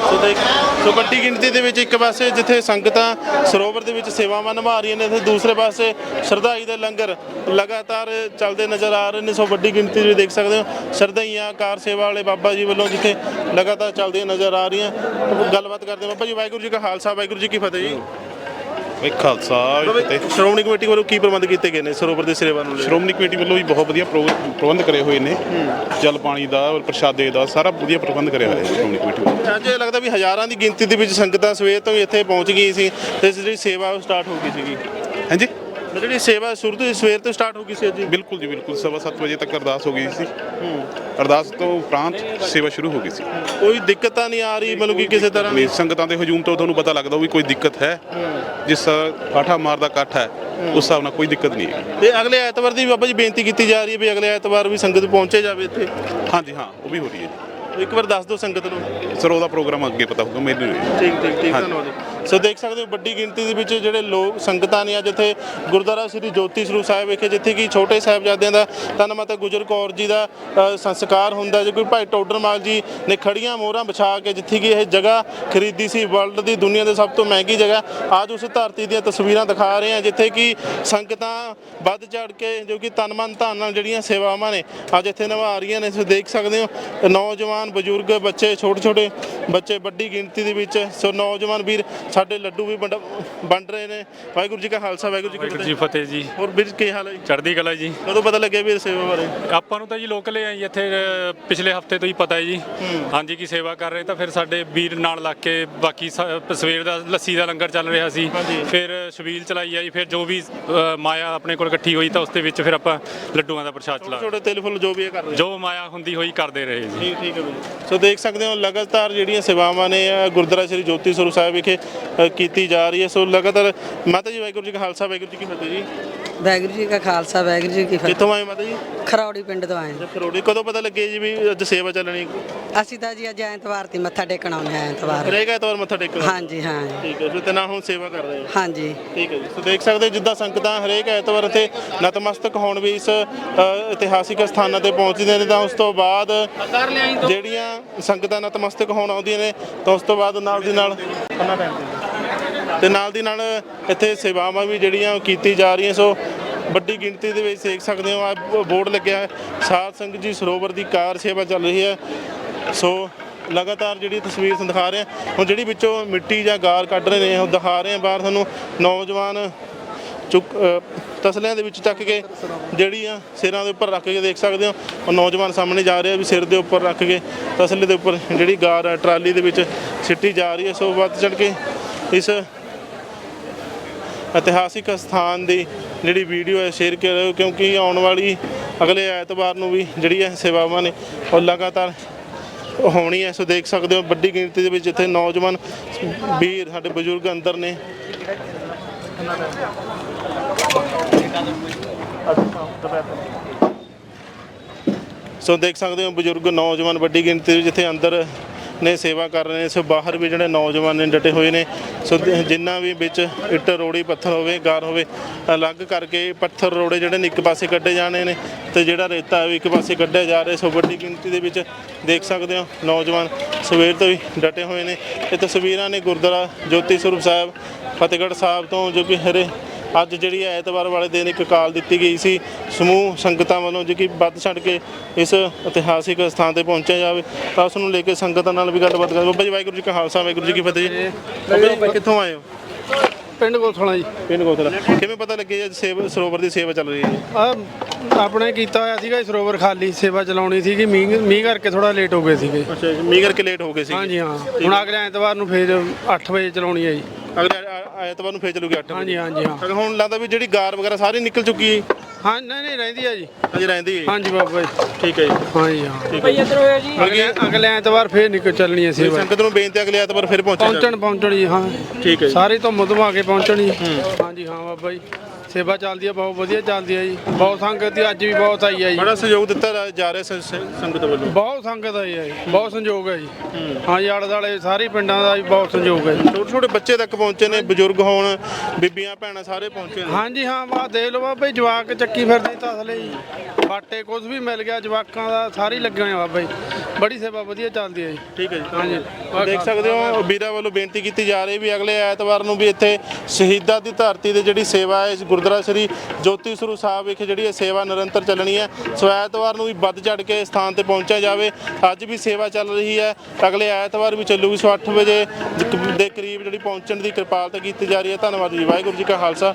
ਸੋ ਦੇਖ ਸੋ ਵੱਡੀ ਗਿਣਤੀ ਦੇ ਵਿੱਚ ਇੱਕ ਪਾਸੇ ਜਿੱਥੇ ਸੰਗਤਾਂ ਸਰੋਵਰ ਦੇ ਵਿੱਚ ਸੇਵਾਵਾਂ ਨਿਭਾ ਰਹੀਆਂ ਨੇ ਤੇ ਦੂਸਰੇ ਪਾਸੇ ਸ਼ਰਧਾਈ ਦੇ ਲੰਗਰ ਲਗਾਤਾਰ ਚੱਲਦੇ ਨਜ਼ਰ ਆ ਰਹੇ ਨੇ। ਸੋ ਵੱਡੀ ਗਿਣਤੀ ਵਿੱਚ ਦੇਖ ਸਕਦੇ ਹੋ ਸ਼ਰਧਾਈਆਂ ਕਾਰ ਸੇਵਾ ਵਾਲੇ ਬਾਬਾ ਜੀ ਵੱਲੋਂ ਜਿੱਥੇ ਲਗਾਤਾਰ ਚੱਲਦੀਆਂ ਨਜ਼ਰ ਆ ਰਹੀਆਂ। ਗੱਲਬਾਤ ਕਰਦੇ ਹਾਂ। ਬਾਬਾ ਜੀ ਵਾਹਿਗੁਰੂ ਜੀ ਕਾ ਖਾਲਸਾ ਵਾਹਿਗੁਰੂ ਜੀ ਕੀ ਫਤਿਹ ਜੀ।
ਇੱਕ ਖਾਲਸਾ
ਜੀ, ਸ਼੍ਰੋਮਣੀ ਕਮੇਟੀ ਵੱਲੋਂ ਕੀ ਪ੍ਰਬੰਧ ਕੀਤੇ ਗਏ ਨੇ ਸਰੋਵਰ ਦੀ ਸੇਵਾ ਨੂੰ ਲੈ ਕੇ?
ਸ਼੍ਰੋਮਣੀ ਕਮੇਟੀ ਵੱਲੋਂ ਵੀ ਬਹੁਤ ਵਧੀਆ ਪ੍ਰੋ- ਪ੍ਰਬੰਧ ਕਰੇ ਹੋਏ ਨੇ। ਜਲ ਪਾਣੀ ਦਾ ਔਰ ਪ੍ਰਸ਼ਾਦੇ ਦਾ ਸਾਰਾ ਵਧੀਆ ਪ੍ਰਬੰਧ ਕਰਿਆ ਹੋਇਆ ਹੈ ਸ਼੍ਰੋਮਣੀ ਕਮੇਟੀ ਵੱਲੋਂ।
ਅੱਜ ਇਹ ਲੱਗਦਾ ਵੀ ਹਜ਼ਾਰਾਂ ਦੀ ਗਿਣਤੀ ਦੇ ਵਿੱਚ ਸੰਗਤਾਂ ਸਵੇਰ ਤੋਂ ਹੀ ਇੱਥੇ ਪਹੁੰਚ ਗਈ ਸੀ ਤੇ ਜਿਹੜੀ ਸੇਵਾ ਉਹ ਸਟਾਰਟ ਹੋ ਗਈ ਸੀਗੀ।
ਹਾਂਜੀ?
ਤੇ ਜਿਹੜੀ ਸੇਵਾ ਸ਼ੁਰੂ ਤੋਂ ਹੀ ਸਵੇਰ ਤੋਂ ਸਟਾਰਟ ਹੋ ਗਈ ਸੀ ਹੀ?
ਬਿਲਕੁਲ ਜੀ ਬਿਲਕੁਲ। ਸਵਾ ਸੱਤ ਵਜੇ ਤੱਕ ਅਰਦਾਸ ਹੋ ਗਈ ਸੀ। ਅਰਦਾਸ ਤੋਂ ਉਪਰੰਤ ਸੇਵਾ ਸ਼ੁਰੂ ਹੋ ਗਈ ਸੀ।
ਕੋਈ ਦਿੱਕਤ ਤਾਂ ਨਹੀਂ ਆ ਰਹੀ ਮਤਲਬ ਕਿ ਕਿਸੇ ਤਰ੍ਹਾਂ ਦੀ?
ਨਹੀਂ ਸੰਗਤਾਂ ਦੇ ਹਜੂਮ ਤੋਂ ਤੁਹਾਨੂੰ ਪਤਾ ਲੱਗਦਾ ਵੀ ਕੋਈ ਦਿੱਕਤ ਹੈ। ਜਿਸ ਆਠਾ ਮਾਰ ਦਾ ਇਕੱਠ ਹੈ ਉਸ ਹਿਸਾਬ ਨਾਲ ਕੋਈ ਦਿੱਕਤ ਨਹੀਂ ਹੈ
ਤੇ ਅਗਲੇ ਐਤਵਾਰ ਦੀ ਵੀ ਬਾਬਾ ਜੀ ਬੇਨਤੀ ਕੀਤੀ ਜਾ ਰਹੀ ਹੈ ਵੀ ਅਗਲੇ ਐਤਵਾਰ ਵੀ ਸੰਗਤ ਪਹੁੰਚੇ ਜਾਵੇ ਇੱਥੇ?
ਹਾਂਜੀ ਹਾਂ ਉਹ ਵੀ ਹੋ ਰਹੀ ਹੈ।
ਇੱਕ ਵਾਰ ਦੱਸ ਦਿਓ ਸੰਗਤ ਨੂੰ।
ਸਰ ਉਹਦਾ ਪ੍ਰੋਗਰਾਮ ਅੱਗੇ ਪਤਾ ਹੋਊਗਾ ਮੈਨੂੰ ਨਹੀਂ
ਠੀਕ ਠੀਕ ਠੀਕ। ਧੰਨਵਾਦ ਸੋ ਦੇਖ ਸਕਦੇ ਹੋ ਵੱਡੀ ਗਿਣਤੀ ਦੇ ਵਿੱਚ ਜਿਹੜੇ ਲੋਕ ਸੰਗਤਾਂ ਨੇ ਅੱਜ ਇੱਥੇ ਗੁਰਦੁਆਰਾ ਸ੍ਰੀ ਜੋਤੀ ਸਰੂਪ ਸਾਹਿਬ ਵਿਖੇ, ਜਿੱਥੇ ਕਿ ਛੋਟੇ ਸਾਹਿਬਜ਼ਾਦਿਆਂ ਦਾ ਤਨ ਮਾਤਾ ਗੁਜਰ ਕੌਰ ਜੀ ਦਾ ਸੰਸਕਾਰ ਹੁੰਦਾ ਜੇ ਕੋਈ ਭਾਈ ਟੋਡਰ ਮਾਲ ਜੀ ਨੇ ਖੜੀਆਂ ਮੋਹਰਾਂ ਵਿਛਾ ਕੇ ਜਿੱਥੇ ਕਿ ਇਹ ਜਗ੍ਹਾ ਖਰੀਦੀ ਸੀ ਵਰਲਡ ਦੀ ਦੁਨੀਆ ਦੇ ਸਭ ਤੋਂ ਮਹਿੰਗੀ ਜਗ੍ਹਾ, ਅੱਜ ਉਸ ਧਰਤੀ ਦੀਆਂ ਤਸਵੀਰਾਂ ਦਿਖਾ ਰਹੇ ਹਾਂ, ਜਿੱਥੇ ਕਿ ਸੰਗਤਾਂ ਵੱਧ ਚੜ ਕੇ, ਜੋ ਕਿ ਤਨ ਮਨ ਧਨ ਨਾਲ ਜਿਹੜੀਆਂ ਸੇਵਾਵਾਂ ਨੇ, ਅੱਜ ਇੱਥੇ ਨਿਭਾ ਰਹੀਆਂ ਨੇ। ਸੋ ਦੇਖ ਸਕਦੇ ਹੋ, ਨੌਜਵਾਨ ਬਜ਼ੁਰਗ ਬੱਚੇ ਛੋਟੇ ਛੋਟੇ ਬੱਚੇ ਵੱਡੀ ਗਿਣਤੀ ਦੇ ਵਿੱਚ, ਸੋ ਨੌਜਵਾਨ ਵੀਰ ਸਾਡੇ ਲੱਡੂ ਵੀ ਵੰਡ ਵੰਡ ਰਹੇ ਨੇ। ਵਾਹਿਗੁਰੂ ਜੀ ਕਾ ਖਾਲਸਾ ਵਾਹਿਗੁਰੂ ਜੀ ਕੀ
ਵਾਹਿਗੁਰੂ ਜੀ
ਫਤਿਹ।
ਫਤਿਹ ਜੀ।
ਹੋਰ ਵੀਰ ਕੀ ਹਾਲ ਹੈ ਜੀ?
ਚੜ੍ਹਦੀ ਕਲਾ ਜੀ।
ਕਦੋਂ ਪਤਾ ਲੱਗਿਆ ਵੀ ਸੇਵਾ ਬਾਰੇ?
ਆਪਾਂ ਨੂੰ ਤਾਂ ਜੀ ਲੋਕਲ ਆ ਜੀ ਇੱਥੇ ਅ, ਪਿਛਲੇ ਹਫ਼ਤੇ ਤੋਂ ਹੀ ਪਤਾ ਹੈ ਜੀ। ਹਾਂਜੀ ਕੀ ਸੇਵਾ ਕਰ ਰਹੇ ਤਾਂ ਫਿਰ ਸਾਡੇ ਵੀਰ ਨਾਲ ਲੱਗ ਕੇ ਬਾਕੀ ਸ- ਸਵੇਰ ਦਾ ਲੱਸੀ ਦਾ ਲੰਗਰ ਚੱਲ ਰਿਹਾ ਸੀ।
ਹਾਂਜੀ।
ਫਿਰ ਛਬੀਲ ਚਲਾਈ ਆ ਜੀ ਫਿਰ ਜੋ ਵੀ ਅ, ਮਾਇਆ ਆਪਣੇ ਕੋਲ ਇਕੱਠੀ ਹੋਈ ਤਾਂ ਉਸ ਦੇ ਵਿੱਚ ਫਿਰ ਆਪਾਂ ਲੱਡੂਆਂ ਦਾ ਪ੍ਰਸ਼ਾਦ ਚਲਾ
ਛੋਟੇ ਤਿਲ ਫੁੱਲ ਜੋ ਵੀ ਇਹ ਕਰ ਰਹੇ।
ਜੋ ਮਾਇਆ ਹੁੰਦੀ ਹੋਈ ਕਰਦੇ ਰਹੇ ਜੀ।
ਠੀਕ ਠੀਕ ਹੈ ਸੋ ਦੇਖ ਸਕਦੇ ਹੋ ਲਗਾਤਾਰ ਜਿਹੜੀਆਂ ਸੇਵਾਵਾਂ ਨੇ ਅ, ਗੁਰਦੁਆਰਾ ਸ੍ਰੀ ਜੋਤੀ ਸਰੂਪ ਸਾਹਿਬ ਵਿਖੇ ਅ, ਕੀਤੀ ਜਾ ਰਹੀ ਹੈ। ਸੋ ਲਗਾਤਾਰ ਮਾਤਾ ਜੀ ਵਾਹਿਗੁਰੂ ਜੀ ਕਾ ਖਾਲਸਾ ਵਾਹਿਗੁਰੂ ਜੀ ਕੀ ਫਤਿਹ ਜੀ।
ਵਾਹਿਗੁਰੂ ਜੀ ਕਾ ਖਾਲਸਾ ਵਾਹਿਗੁਰੂ ਜੀ ਕੀ ਫਤਿਹ।
ਕਿੱਥੋਂ ਆਏ ਮਾਤਾ ਜੀ?
ਖਰੌੜੀ ਪਿੰਡ ਤੋਂ ਆਏ
ਖਰੋੜੀ। ਕਦੋਂ ਪਤਾ ਲੱਗੇ ਜੀ ਵੀ ਅੱਜ ਸੇਵਾ ਚੱਲਣੀ?
ਅਸੀਂ ਤਾਂ ਜੀ ਅੱਜ ਐਤਵਾਰ ਤੇ ਮੱਥਾ ਟੇਕਣ ਆਉਂਦੇ ਆ ਐਤਵਾਰ।
ਹਰੇਕ ਐਤਵਾਰ ਮੱਥਾ ਟੇਕਣਾ?
ਹਾਂਜੀ ਹਾਂ।
ਠੀਕ ਹੈ ਫਿਰ ਤੇ ਨਾਲ ਹੁਣ ਸੇਵਾ ਕਰ ਰਹੇ ਹੋ?
ਹਾਂਜੀ।
ਠੀਕ ਹੈ ਜੀ। ਸੋ ਦੇਖ ਸਕਦੇ ਹੋ ਜਿੱਦਾਂ ਸੰਗਤਾਂ ਹਰੇਕ ਐਤਵਾਰ ਇੱਥੇ ਨਤਮਸਤਕ ਹੋਣ ਵੀ ਇਸ ਅ, ਇਤਿਹਾਸਿਕ ਸਥਾਨਾਂ ਤੇ ਪਹੁੰਚਦੇ ਨੇ ਤਾਂ ਉਸ ਤੋਂ ਬਾਅਦ ਜਿਹੜੀਆਂ ਸੰਗਤਾਂ ਨਤਮਸਤਕ ਹੋਣ ਆਉਂਦੀਆਂ ਨੇ ਤਾਂ ਉਸ ਤੋਂ ਬਾਅਦ ਨਾਲ ਦੀ ਨਾਲ ਤੇ ਨਾਲ ਦੀ ਨਾਲ ਇੱਥੇ ਸੇਵਾਵਾਂ ਵੀ ਜਿਹੜੀਆਂ ਉਹ ਕੀਤੀ ਜਾ ਰਹੀਆਂ, ਸੋ ਵੱਡੀ ਗਿਣਤੀ ਦੇ ਵਿੱਚ ਦੇਖ ਸਕਦੇ ਹੋ, ਆ ਬੋਰਡ ਲੱਗਿਆ ਹੈ। ਸਾਧ ਸੰਗਤ ਜੀ, ਸਰੋਵਰ ਦੀ ਕਾਰ ਸੇਵਾ ਚੱਲ ਰਹੀ ਹੈ। ਸੋ ਲਗਾਤਾਰ ਜਿਹੜੀ ਤਸਵੀਰ ਦਿਖਾ ਰਹੇ ਹਾਂ, ਹੁਣ ਜਿਹੜੀ ਵਿੱਚੋਂ ਮਿੱਟੀ ਜਾਂ ਗਾਰ ਕੱਢ ਰਹੇ ਨੇ, ਉਹ ਦਿਖਾ ਰਹੇ ਹਾਂ ਬਾਹਰ ਤੁਹਾਨੂੰ। ਨੌਜਵਾਨ ਚੁੱਕ ਤਸਲਿਆਂ ਦੇ ਵਿੱਚ ਚੱਕ ਕੇ ਜਿਹੜੀ ਆ ਸਿਰਾਂ ਦੇ ਉੱਪਰ ਰੱਖ ਕੇ ਦੇਖ ਸਕਦੇ ਹੋ। ਉਹ ਨੌਜਵਾਨ ਸਾਹਮਣੇ ਜਾ ਰਿਹਾ ਵੀ ਸਿਰ ਦੇ ਉੱਪਰ ਰੱਖ ਕੇ ਤਸਲੇ ਦੇ ਉੱਪਰ ਜਿਹੜੀ ਗਾਰ ਹੈ, ਟਰਾਲੀ ਦੇ ਵਿੱਚ ਸਿੱਟੀ ਜਾ ਰਹੀ ਹੈ। ਸੋ ਵੱਧ ਚੜ ਕੇ ਇਸ ਇਤਿਹਾਸਿਕ ਸਥਾਨ ਦੀ ਜਿਹੜੀ ਵੀਡੀਓ ਹੈ ਸ਼ੇਅਰ ਕਰੋ ਕਿਉਂਕਿ ਆਉਣ ਵਾਲੀ ਅਗਲੇ ਐਤਵਾਰ ਨੂੰ ਵੀ ਜਿਹੜੀ ਇਹ ਸੇਵਾਵਾਂ ਨੇ, ਉਹ ਲਗਾਤਾਰ ਹੋਣੀ ਹੈ। ਸੋ ਦੇਖ ਸਕਦੇ ਹੋ, ਵੱਡੀ ਗਿਣਤੀ ਦੇ ਵਿੱਚ ਇੱਥੇ ਨੌਜਵਾਨ ਵੀਰ, ਸਾਡੇ ਬਜ਼ੁਰਗ ਅੰਦਰ ਨੇ। ਸੋ ਦੇਖ ਸਕਦੇ ਹੋ, ਬਜ਼ੁਰਗ, ਨੌਜਵਾਨ ਵੱਡੀ ਗਿਣਤੀ ਜਿੱਥੇ ਅੰਦਰ ਨੇ ਸੇਵਾ ਕਰ ਰਹੇ ਨੇ। ਸੋ ਬਾਹਰ ਵੀ ਜਿਹੜੇ ਨੌਜਵਾਨ ਨੇ, ਡਟੇ ਹੋਏ ਨੇ। ਸੋ ਜ- ਜਿੰਨਾ ਵੀ ਵਿੱਚ ਇੱਟ, ਰੋੜੀ, ਪੱਥਰ ਹੋਵੇ, ਗਾਰ ਹੋਵੇ, ਅਲੱਗ ਕਰਕੇ ਪੱਥਰ, ਰੋੜੇ ਜਿਹੜੇ ਨੇ, ਇੱਕ ਪਾਸੇ ਕੱਢੇ ਜਾਣੇ ਨੇ ਤੇ ਜਿਹੜਾ ਰੇਤਾ ਵੀ ਇੱਕ ਪਾਸੇ ਕੱਢਿਆ ਜਾ ਰਿਹਾ। ਸੋ ਵੱਡੀ ਗਿਣਤੀ ਦੇ ਵਿੱਚ ਦੇਖ ਸਕਦੇ ਹੋ ਨੌਜਵਾਨ ਸਵੇਰ ਤੋਂ ਹੀ ਡਟੇ ਹੋਏ ਨੇ। ਇਹ ਤਸਵੀਰਾਂ ਨੇ ਗੁਰਦੁਆਰਾ ਜੋਤੀ ਸਰੂਪ ਸਾਹਿਬ, ਫਤਿਹਗੜ੍ਹ ਸਾਹਿਬ ਤੋਂ, ਜੋ ਕਿ ਹਰੇ ਅੱਜ ਜਿਹੜੀ ਐਤਵਾਰ ਵਾਲੇ ਦਿਨ ਇੱਕ ਕਾਲ ਦਿੱਤੀ ਗਈ ਸੀ ਸਮੂਹ ਸੰਗਤਾਂ ਵੱਲੋਂ ਜੋ ਕਿ ਵੱਧ ਛੱਡ ਕੇ ਇਸ ਇਤਿਹਾਸਿਕ ਸਥਾਨ ਤੇ ਪਹੁੰਚਿਆ ਜਾਵੇ ਤਾਂ ਉਸ ਨੂੰ ਲੈ ਕੇ ਸੰਗਤਾਂ ਨਾਲ ਵੀ ਗੱਲਬਾਤ ਕਰ ਬਾਬਾ ਜੀ ਵਾਹਿਗੁਰੂ ਜੀ ਕਾ ਖਾਲਸਾ ਵਾਹਿਗੁਰੂ ਜੀ ਕੀ ਫਤਿਹ ਜੀ। ਬਾਬਾ ਜੀ ਕਿੱਥੋਂ ਆਏ ਹੋ?
ਪਿੰਡ ਕੋਥਲਾ ਜੀ।
ਪਿੰਡ ਗੋਤਰਾ ਕਿਵੇਂ ਪਤਾ ਲੱਗੇ ਅੱਜ ਸੇਵਾ ਸਰੋਵਰ ਦੀ ਸੇਵਾ ਚੱਲ ਰਹੀ ਹੈ
ਆ ਆਪਣੇ ਕੀਤਾ ਹੋਇਆ ਸੀਗਾ ਜੀ ਸਰੋਵਰ ਖਾਲੀ ਸੇਵਾ ਚਲਾਉਣੀ ਸੀਗੀ। ਮੀਂਹ ਮੀਂਹ ਕਰਕੇ ਥੋੜਾ ਲੇਟ ਹੋ ਗਏ ਸੀਗੇ।
ਅੱਛਾ ਜੀ ਮੀਂਹ ਕਰਕੇ ਲੇਟ ਹੋ ਗਏ ਸੀ
ਹਾਂਜੀ ਹਾਂ। ਹੁਣ ਅਗਲੇ ਐਤਵਾਰ ਨੂੰ ਫੇਰ 8 ਵਜੇ ਚਲਾਉਣੀ ਹੈ ਜੀ।
ਅਗਲੇ ਐਤਵਾਰ ਨੂੰ ਫੇਰ ਚੱਲੂਗੀ 8
ਹਾਂਜੀ ਹਾਂਜੀ ਹਾਂ।
ਅਗਰ ਹੁਣ ਲੱਗਦਾ ਵੀ ਜਿਹੜੀ ਗਾਰ ਵਗੈਰਾ ਸਾਰੀ ਨਿਕਲ ਚੁੱਕੀ ਹੈ।
ਹਾਂ ਨਹੀਂ ਨਹੀਂ ਰਹਿੰਦੀ ਆ ਜੀ।
ਅਜੇ ਰਹਿੰਦੀ ਹੈ
ਹਾਂਜੀ ਬਾਬਾ ਜੀ।
ਠੀਕ ਹੈ ਜੀ।
ਹਾਂਜੀ ਹਾਂ।
ਠੀਕ ਹੈ ਜੀ।
ਅਗਲੇ ਅਗਲੇ ਐਤਵਾਰ ਫੇਰ ਨਿਕਲ ਚੱਲਣੀ ਹੈ ਸੇਵਾ।
ਸੰਗਤ ਨੂੰ ਬੇਨਤੀ ਅਗਲੇ ਐਤਵਾਰ ਫਿਰ
ਪਹੁੰਚਣ ਪਹੁੰਚਣ ਜੀ ਹਾਂ।
ਠੀਕ ਹੈ ਜੀ।
ਸਾਰੇ ਤੋਂ ਮੁਦਮਾ ਕੇ ਪਹੁੰਚਣ। ਜੀ ਹਾਂਜੀ ਹਾਂ ਬਾਬਾ ਜੀ। ਸੇਵਾ ਚੱਲਦੀ ਹੈ ਬਹੁਤ ਵਧੀਆ ਚੱਲਦੀ ਹੈ ਜੀ। ਬਹੁਤ ਸੰਗਤ ਦੀ ਅੱਜ ਵੀ ਬਹੁਤ ਆਈ ਹੈ ਜੀ।
ਬੜਾ ਸਹਿਯੋਗ ਦਿੱਤਾ ਜਾ- ਜਾ ਰਿਹਾ ਸ- ਸ- ਸੰਗਤ ਵੱਲੋਂ।
ਬਹੁਤ ਸੰਗਤ ਆਈ ਹੈ ਜੀ ਬਹੁਤ ਸੰਯੋਗ ਹੈ ਜੀ। ਹਾਂ। ਜੀ ਆਲੇ ਦੁਆਲੇ ਸਾਰੇ ਪਿੰਡਾਂ ਦਾ ਵੀ ਬਹੁਤ ਸੰਯੋਗ ਹੈ ਜੀ।
ਛੋਟੇ ਛੋਟੇ ਬੱਚੇ ਤੱਕ ਪਹੁੰਚੇ ਨੇ ਬਜ਼ੁਰਗ ਹੋਣ ਬੀਬੀਆਂ ਭੈਣਾਂ ਸਾਰੇ ਪਹੁੰਚੇ ਨੇ।
ਹਾਂਜੀ ਹਾਂ ਵਾ ਦੇਖ ਲਓ ਬਾਬਾ ਜੀ ਜਵਾਕ ਚੱਕੀ ਫਿਰਦੇ ਤਸਲੇ ਜੀ ਬਾਟੇ ਕੁਝ ਵੀ ਮਿਲ ਗਿਆ ਜਵਾਕਾਂ ਦਾ ਸਾਰੇ ਹੀ ਲੱਗੇ ਹੋਏ ਆ ਬਾਬਾ ਜੀ। ਬੜੀ ਸੇਵਾ ਵਧੀਆ ਚੱਲਦੀ ਹੈ ਜੀ।
ਠੀਕ ਹੈ ਜੀ।
ਹਾਂਜੀ।
ਦੇਖ ਸਕਦੇ ਹੋ ਵੀਰਾਂ ਵੱਲੋਂ ਬੇਨਤੀ ਕੀਤੀ ਜਾ ਰਹੀ ਵੀ ਅਗਲੇ ਐਤਵਾਰ ਨੂੰ ਵੀ ਇੱਥੇ ਸ਼ਹੀਦਾਂ ਦੀ ਧਰਤੀ ਤੇ ਜਿਹੜੀ ਸੇਵਾ ਹੈ ਇਸ ਗੁਰਦੁਆਰਾ ਸ੍ਰੀ ਜੋਤੀ ਸਰੂਪ ਸਾਹਿਬ ਵਿਖੇ ਜਿਹੜੀ ਇਹ ਸੇਵਾ ਨਿਰੰਤਰ ਚੱਲਣੀ ਹੈ। ਸੋ ਐਤਵਾਰ ਨੂੰ ਵੀ ਵੱਧ ਚੜ ਕੇ ਸਥਾਨ ਤੇ ਪਹੁੰਚਿਆ ਜਾਵੇ। ਅੱਜ ਵੀ ਸੇਵਾ ਚੱਲ ਰਹੀ ਹੈ। ਅਗਲੇ ਐਤਵਾਰ ਵੀ ਚੱਲੂਗੀ। ਸੋ 8 ਵਜੇ ਦੇ ਕਰੀਬ ਜਿਹੜੀ ਪਹੁੰਚਣ ਦੀ ਕਿਰਪਾਲਤਾ ਕੀਤੀ ਜਾ ਰਹੀ ਹੈ। ਧੰਨਵਾਦ ਜੀ। ਵਾਹਿਗੁਰੂ ਜੀ ਕਾ ਖਾਲਸਾ।